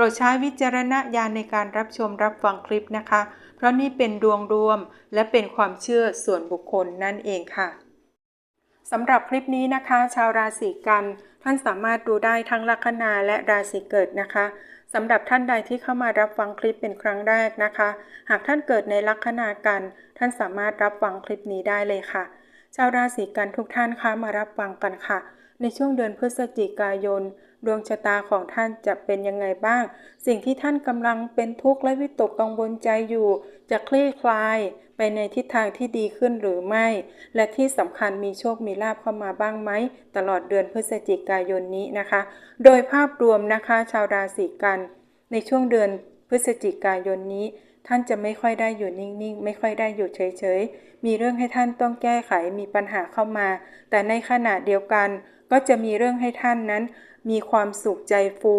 รดใช้วิจารณญาณในการรับชมรับฟังคลิปนะคะ เพราะนี่เป็นดวงรวมและเป็นความเชื่อส่วนบุคคลนั่นเองค่ะสำหรับคลิปนี้นะคะ ชาวราศีกัน ท่านสามารถดูได้ทั้งลัคนาและราศีเกิดนะคะสำหรับท่านใดที่เข้ามารับฟังคลิปเป็นครั้งแรกนะคะ หากท่านเกิดในลัคนากัน ท่านสามารถรับฟังคลิปนี้ได้เลยค่ะ ชาวราศีกันทุกท่านคะมารับฟังกันค่ะ ในช่วงเดือนพฤศจิกายน ดวงชะตาของท่านจะเป็นยังไงบ้าง สิ่งที่ท่านกำลังเป็นทุกข์และวิตกกังวลใจอยู่ จะคลี่คลายไปในทิศทางที่ดีขึ้นหรือไม่ และที่สำคัญมีโชคมีลาภเข้ามาบ้างไหม ตลอดเดือนพฤศจิกายนนี้นะคะ โดยภาพรวมนะคะชาวราศีกัน ในช่วงเดือนพฤศจิกายนนี้ ท่านจะไม่ค่อยได้อยู่นิ่งๆ ไม่ค่อยได้อยู่เฉยๆ มีเรื่องให้ท่านต้องแก้ไขมีปัญหาเข้ามา แต่ในขณะเดียวกัน ก็จะมีเรื่องให้ท่านนั้น มีความสุขใจฟู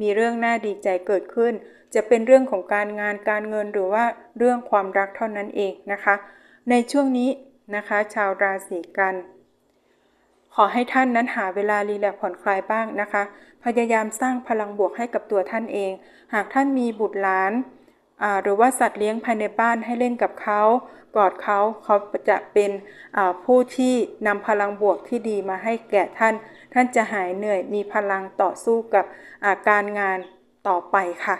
มีเรื่องน่าดีใจเกิดขึ้น จะเป็นเรื่องของการงานการเงินหรือว่าเรื่องความรักเท่านั้นเองนะคะ ในช่วงนี้นะคะ ชาวราศีกัน ขอให้ท่านนั้นหาเวลารีแลกผ่อนคลายบ้างนะคะ พยายามสร้างพลังบวกให้กับตัวท่านเอง หากท่านมีบุตรหลาน หรือว่าสัตว์เลี้ยงภายในบ้านให้เล่นกับเขากอดเขาเขาจะเป็นผู้ที่นำพลังบวกที่ดีมาให้แก่ท่าน ท่านจะหายเหนื่อยมีพลังต่อสู้กับาการงานต่อไปค่ะ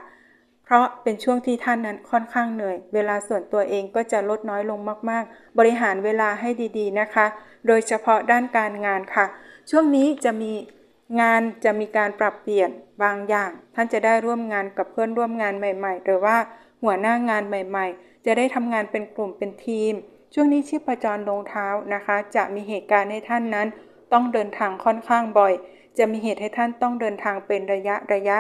เพราะเป็นช่วงที่ท่านนั้นค่อนข้างเหนื่อย เวลาส่วนตัวเองก็จะลดน้อยลงมาก ๆ บริหารเวลาให้ดีๆนะคะ โดยเฉพาะด้านการงานค่ะ ช่วงนี้จะมีงานจะมีการปรับเปลี่ยนบางอย่าง ท่านจะได้ร่วมงานกับเพื่อนร่วมงานใหม่ ๆ หรือว่า หัวหน้างานใหม่ๆ จะได้ทำงานเป็นกลุ่มเป็นทีม ช่วงนี้ชีพจรลงเท้านะคะ จะมีเหตุการณ์ให้ท่านนั้น ต้องเดินทางค่อนข้างบ่อย จะมีเหตุให้ท่านต้องเดินทางเป็นระยะระยะ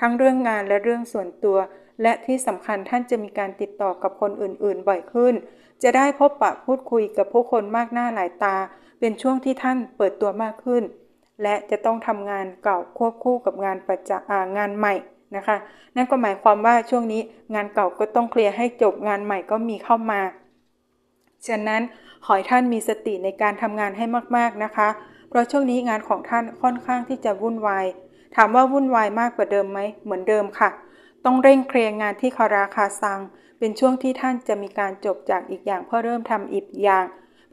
ทั้งเรื่องงานและเรื่องส่วนตัว และที่สำคัญท่านจะมีการติดต่อกับคนอื่นๆ บ่อยขึ้น จะได้พบปะพูดคุยกับผู้คนมากหน้าหลายตา เป็นช่วงที่ท่านเปิดตัวมากขึ้น และจะต้องทำงานเก่าควบคู่กับงานประจางานใหม่ นะคะ นั่นก็หมายความว่าช่วงนี้งานเก่าก็ต้องเคลียร์ให้จบงานใหม่ก็มีเข้ามาฉะนั้นขอให้ท่านมีสติในการทำงานให้มากๆนะคะ เพราะช่วงนี้งานของท่านค่อนข้างที่จะวุ่นวาย ถามว่าวุ่นวายมากกว่าเดิมไหมเหมือนเดิมค่ะ ต้องเร่งเคลียร์งานที่คาราคาซัง เป็นช่วงที่ท่านจะมีการจบจากอีกอย่างเพื่อเริ่มทำอีกอย่าง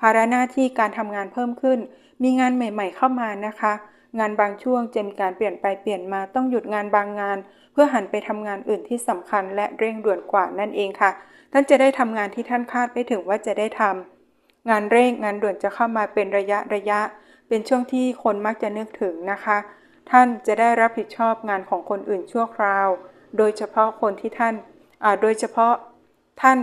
ภาระหน้าที่การทำงานเพิ่มขึ้น มีงานใหม่ ๆ เข้ามานะคะ งานบางช่วงจะมีการเปลี่ยนไปเปลี่ยนมาต้องหยุดงานบางงาน เพื่อหันไปทำงานอื่นที่สำคัญและเร่งด่วนกว่านั่นเองค่ะ ท่านจะได้ทำงานที่ท่านคาดไม่ถึงว่าจะได้ทำงานเร่งงานด่วนจะเข้ามาเป็นระยะระยะ เป็นช่วงที่คนมักจะนึกถึงนะคะ ท่านจะได้รับผิดชอบงานของคนอื่นชั่วคราว โดยเฉพาะคนที่ท่านโดยเฉพาะท่าน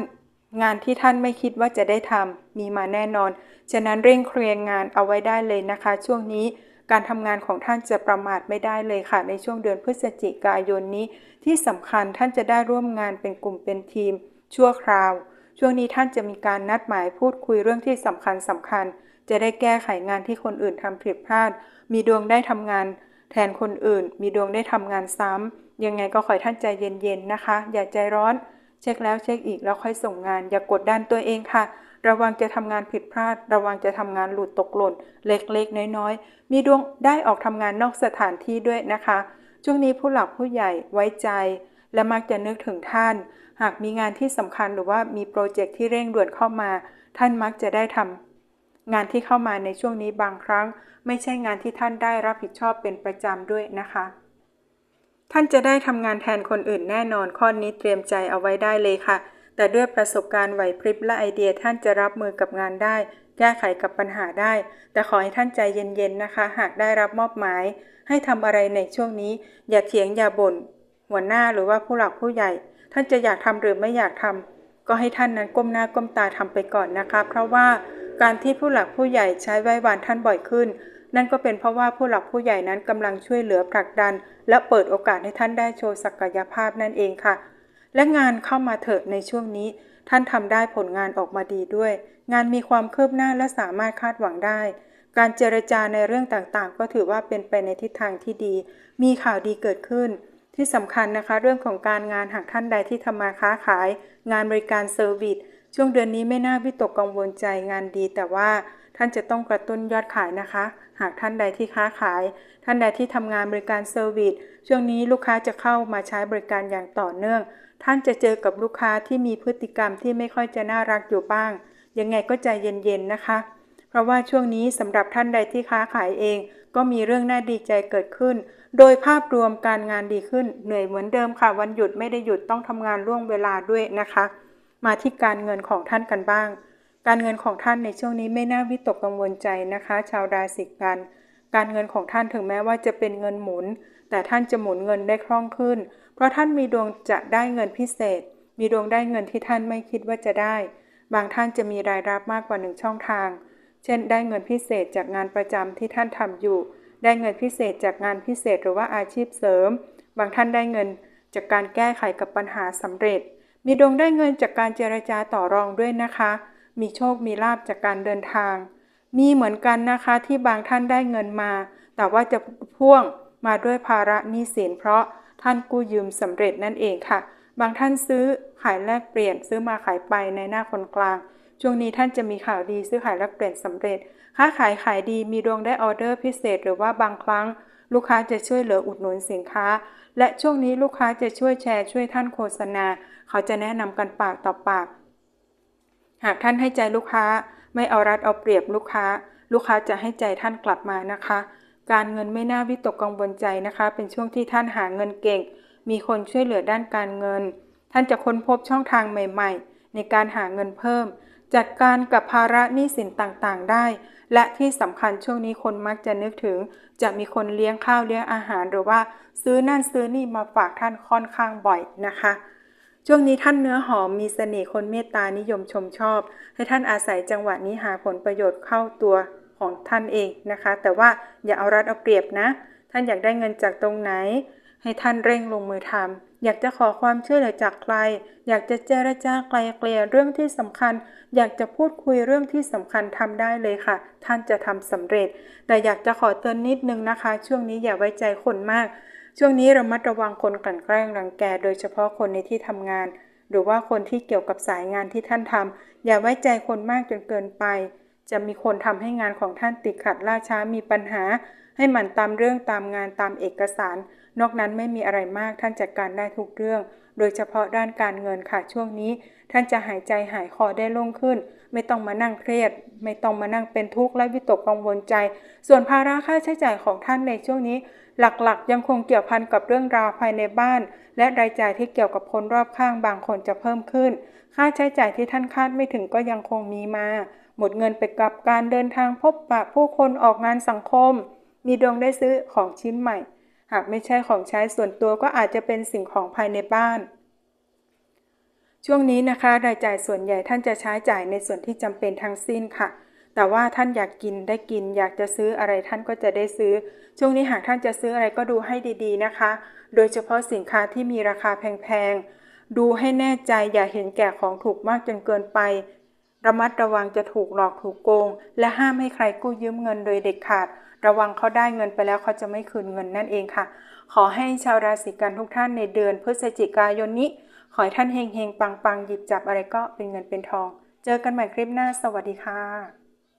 งานที่ท่านไม่คิดว่าจะได้ทำมีมาแน่นอน ฉะนั้นเร่งเคลียร์งานเอาไว้ได้เลยนะคะ ช่วงนี้การทำงานของท่านจะประมาทไม่ได้เลยค่ะ ในช่วงเดือนพฤศจิกายนนี้ ที่สำคัญท่านจะได้ร่วมงานเป็นกลุ่มเป็นทีม ชั่วคราว ช่วงนี้ท่านจะมีการนัดหมายพูดคุยเรื่องที่สำคัญสำคัญ จะได้แก้ไขงานที่คนอื่นทำผิดพลาด มีดวงได้ทำงาน แทนคนอื่น มีดวงได้ทำงานซ้ำยังไงก็ขอให้ท่านใจเย็นๆนะคะ อย่าใจร้อน เช็คแล้วเช็คอีกแล้วค่อยส่งงาน อย่ากกดดันตัวเองค่ะ ระวังจะทำงานผิดพลาด ระวังจะทำงานหลุดตกหล่น เล็กๆ น้อยๆ มีดวงได้ออกทำงานนอกสถานที่ด้วยนะคะ ช่วงนี้ผู้หลักผู้ใหญ่ไว้ใจ และมักจะนึกถึงท่าน หากมีงานที่สำคัญหรือว่ามีโปรเจกต์ที่เร่งด่วนเข้ามา ท่านมักจะได้ทำงานที่เข้ามาในช่วงนี้บางครั้ง ไม่ใช่งานที่ท่านได้รับผิดชอบเป็นประจำด้วยนะคะ ท่านจะได้ทำงานแทนคนอื่นแน่นอนข้อนี้เตรียมใจเอาไว้ได้เลยค่ะ แต่ด้วยประสบการณ์ไหวพริบและไอเดียท่านจะรับมือกับงานได้ แก้ไขกับปัญหาได้ แต่ขอให้ท่านใจเย็นๆนะคะ หากได้รับมอบหมาย ให้ทำอะไรในช่วงนี้ อย่าเถียงอย่าบ่นหัวหน้าหรือว่าผู้หลักผู้ใหญ่ ท่านจะอยากทำหรือไม่อยากทำก็ให้ท่านนั้นก้มหน้าก้มตาทำไปก่อนนะคะ เพราะว่าการที่ผู้หลักผู้ใหญ่ใช้ไว้วานท่านบ่อยขึ้น นั่นก็เป็นเพราะว่าผู้หลักผู้ใหญ่นั้นกำลังช่วยเหลือผลักดัน และเปิดโอกาสให้ท่านได้โชว์ศักยภาพนั่นเองค่ะ และงานเข้ามาเถอะในช่วงนี้ ท่านทำได้ผลงานออกมาดีด้วย งานมีความคืบหน้าและสามารถคาดหวังได้ การเจรจาในเรื่องต่างๆ ก็ถือว่าเป็นไปในทิศทางที่ดี มีข่าวดีเกิดขึ้น ที่สำคัญนะคะ เรื่องของการงานหากท่านใดที่ทำมาค้าขาย งานบริการเซอร์วิสช่วงเดือนนี้ไม่น่าวิตกกังวลใจงานดีแต่ว่า ท่านจะต้องกระตุ้นยอดขายนะคะ หากท่านใดที่ค้าขาย ท่านใดที่ทำงานบริการเซอร์วิสช่วงนี้ลูกค้าจะเข้ามาใช้บริการอย่างต่อเนื่อง ท่านจะเจอกับลูกค้าที่มีพฤติกรรมที่ไม่ค่อยจะน่ารักอยู่บ้าง ยังไงก็ใจเย็นๆนะคะ เพราะว่าช่วงนี้สำหรับท่านใดที่ค้าขายเอง ก็มีเรื่องน่าดีใจเกิดขึ้น โดยภาพรวมการงานดีขึ้น เหนื่อยเหมือนเดิมค่ะ วันหยุดไม่ได้หยุดต้องทำงานล่วงเวลาด้วยนะคะ มาที่การเงินของท่านกันบ้าง การเงินของท่านในช่วงนี้ไม่น่าวิตกกังวลใจนะคะ ชาวราศีกัน การเงินของท่านถึงแม้ว่าจะเป็นเงินหมุน แต่ท่านจะหมุนเงินได้คล่องขึ้น เพราะท่านมีดวงจะได้เงินพิเศษ มีดวงได้เงินที่ท่านไม่คิดว่าจะได้ บางท่านจะมีรายรับมากกว่าหนึ่งช่องทาง เช่น ได้เงินพิเศษจากงานประจำที่ท่านทำอยู่ ได้เงินพิเศษจากงานพิเศษหรือว่าอาชีพเสริม บางท่านได้เงินจากการแก้ไขกับปัญหาสำเร็จ มีดวงได้เงินจากการเจรจาต่อรองด้วยนะคะ มีโชคมีลาบจากการเดินทาง มีเหมือนกันนะคะที่บางท่านได้เงินมา แต่ว่าจะพ่วงมาด้วยภาระหนี้สินเพราะท่านกู้ยืมสำเร็จนั่นเองค่ะ บางท่านซื้อขายแลกเปลี่ยนซื้อมาขายไปในหน้าคนกลาง ช่วงนี้ท่านจะมีข่าวดีซื้อขายแลกเปลี่ยนสำเร็จ ค้าขายขายดีมีดวงได้ออเดอร์พิเศษ หรือว่าบางครั้ง ลูกค้าจะช่วยเหลืออุดหนุนสินค้า และช่วงนี้ลูกค้าจะช่วยแชร์ช่วยท่านโฆษณา เขาจะแนะนำกันปากต่อปาก หากท่านให้ใจลูกค้า ไม่เอารัดเอาเปรียบลูกค้า ลูกค้าจะให้ใจท่านกลับมานะคะ การเงินไม่น่าวิตกกังวลใจนะคะ เป็นช่วงที่ท่านหาเงินเก่ง มีคนช่วยเหลือด้านการเงิน ท่านจะค้นพบช่องทางใหม่ ๆ ในการหาเงินเพิ่ม จัดการกับภาระหนี้สินต่างๆ ได้ และที่สำคัญช่วงนี้คนมักจะนึกถึง จะมีคนเลี้ยงข้าวเลี้ยงอาหารหรือว่า ซื้อนั่นซื้อนี่มาฝากท่านค่อนข้างบ่อยนะคะ ช่วงนี้ท่านเนื้อหอมมีเสน่ห์คนเมตตานิยมชมชอบ ให้ท่านอาศัยจังหวะนี้หาผลประโยชน์เข้าตัวของท่านเองนะคะ แต่ว่าอย่าเอารัดเอาเปรียบนะ ท่านอยากได้เงินจากตรงไหน ให้ท่านเร่งลงมือทำอยากจะขอความช่วยเหลือจากใคร อยากจะเจรจาไกลเกลี่ยเรื่องที่สำคัญ อยากจะพูดคุยเรื่องที่สำคัญทำได้เลยค่ะ ท่านจะทำสำเร็จ แต่อยากจะขอเตือนนิดนึงนะคะ ช่วงนี้อย่าไว้ใจคนมาก ช่วงนี้เระมัดระวังคนกลั่นแกล้งรังแก โดยเฉพาะคนในที่ทำงาน หรือว่าคนที่เกี่ยวกับสายงานที่ท่านทำอย่าไว้ใจคนมากจนเกินไป จะมีคนทำให้งานของท่านติดขัดล่าช้ามีปัญหา ให้หมั่นตามเรื่องตามงานตามเอกสาร นอกนั้นไม่มีอะไรมากท่านจัดการได้ทุกเรื่อง โดยเฉพาะด้านการเงินค่ะช่วงนี้ ท่านจะหายใจหายคอได้โล่งขึ้น ไม่ต้องมานั่งเครียด ไม่ต้องมานั่งเป็นทุกข์และวิตกกังวลใจ ส่วนภาระค่าใช้จ่ายของท่านในช่วงนี้ หลักๆ ยังคงเกี่ยวพันกับเรื่องราวภายในบ้าน และรายจ่ายที่เกี่ยวกับคนรอบข้างบางคนจะเพิ่มขึ้น ค่าใช้จ่ายที่ท่านคาดไม่ถึงก็ยังคงมีมา หมดเงินไปกับการเดินทางพบปะผู้คนออกงานสังคม มีดวงได้ซื้อของชิ้นใหม่ หากไม่ใช่ของใช้ส่วนตัวก็อาจจะเป็นสิ่งของภายในบ้าน ช่วงนี้นะคะ รายจ่ายส่วนใหญ่ท่านจะใช้จ่ายในส่วนที่จำเป็นทั้งสิ้นค่ะ แต่ว่าท่านอยากกินได้กิน อยากจะซื้ออะไรท่านก็จะได้ซื้อ ช่วงนี้หากท่านจะซื้ออะไรก็ดูให้ดีๆนะคะ โดยเฉพาะสินค้าที่มีราคาแพงๆ ดูให้แน่ใจอย่าเห็นแก่ของถูกมากจนเกินไป ระมัดระวังจะถูกหลอกถูกโกง และห้ามให้ใครกู้ยืมเงินโดยเด็ดขาด ระวังเขาได้เงินไปแล้วเขาจะไม่คืนเงินนั่นเองค่ะ ขอให้ชาวราศีกันทุกท่านในเดือนพฤศจิกายนนี้ ขอให้ท่านเฮงๆปังๆหยิบจับอะไรก็เป็นเงินเป็นทอง เจอกันใหม่คลิปหน้า สวัสดีค่ะ